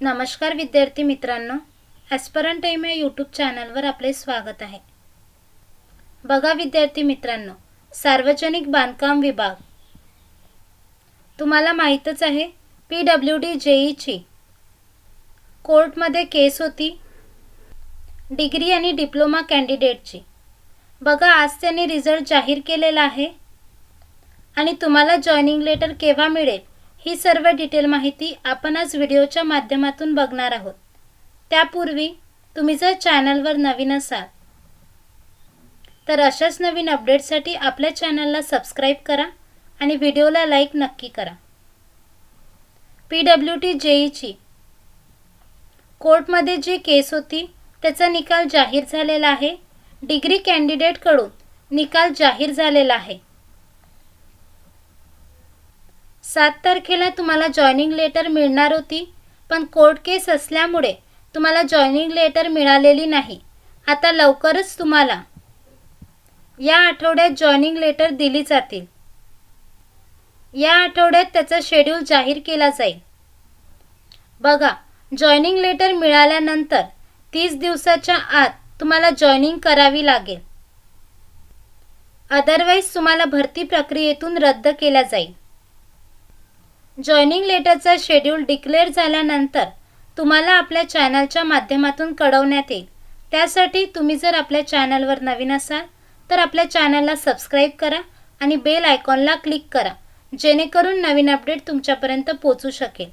नमस्कार विद्यार्थी मित्रांनो ॲस्परंट टाईम या यूट्यूब चॅनलवर आपले स्वागत आहे. बघा विद्यार्थी मित्रांनो सार्वजनिक बांधकाम विभाग. तुम्हाला माहीतच आहे पी डब्ल्यू डी जेईची कोर्टमध्ये केस होती. डिग्री आणि डिप्लोमा कॅन्डिडेटची. बघा आज त्यांनी रिझल्ट जाहीर केलेला आहे. आणि तुम्हाला जॉईनिंग लेटर केव्हा मिळेल? ही सर्व डिटेल माहिती आपण आज व्हिडिओच्या माध्यमातून बघणार आहोत. त्यापूर्वी तुम्ही जर चॅनलवर नवीन असाल तर अशाच नवीन अपडेटसाठी आपल्या चॅनलला सबस्क्राईब करा आणि व्हिडिओला लाईक नक्की करा. पी डब्ल्यू टी जेईची कोर्टमध्ये जी केस होती त्याचा निकाल जाहीर झालेला आहे. डिग्री कॅन्डिडेटकडून निकाल जाहीर झालेला आहे. सात तारखेला तुम्हाला जॉईनिंग लेटर मिळणार होती. पण कोर्ट केस असल्यामुळे तुम्हाला जॉईनिंग लेटर मिळालेली नाही. आता लवकरच तुम्हाला या आठवड्यात जॉईनिंग लेटर दिली जातील. या आठवड्यात त्याचा शेड्यूल जाहीर केला जाईल. बघा जॉईनिंग लेटर मिळाल्यानंतर तीस दिवसाच्या आत तुम्हाला जॉईनिंग करावी लागेल. अदरवाईज तुम्हाला भरती प्रक्रियेतून रद्द केला जाईल. जॉईनिंग लेटरचा शेड्यूल डिक्लेअर झाल्यानंतर तुम्हाला आपल्या चॅनलच्या माध्यमातून कळवण्यात येईल. त्यासाठी तुम्ही जर आपल्या चॅनलवर नवीन असाल तर आपल्या चॅनलला सबस्क्राईब करा आणि बेल आयकॉनला क्लिक करा जेणेकरून नवीन अपडेट तुमच्यापर्यंत पोचू शकेल.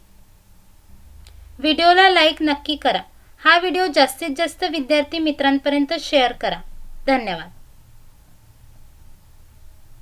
व्हिडिओला लाईक नक्की करा. हा व्हिडिओ जास्तीत जास्त विद्यार्थी मित्रांपर्यंत शेअर करा. धन्यवाद.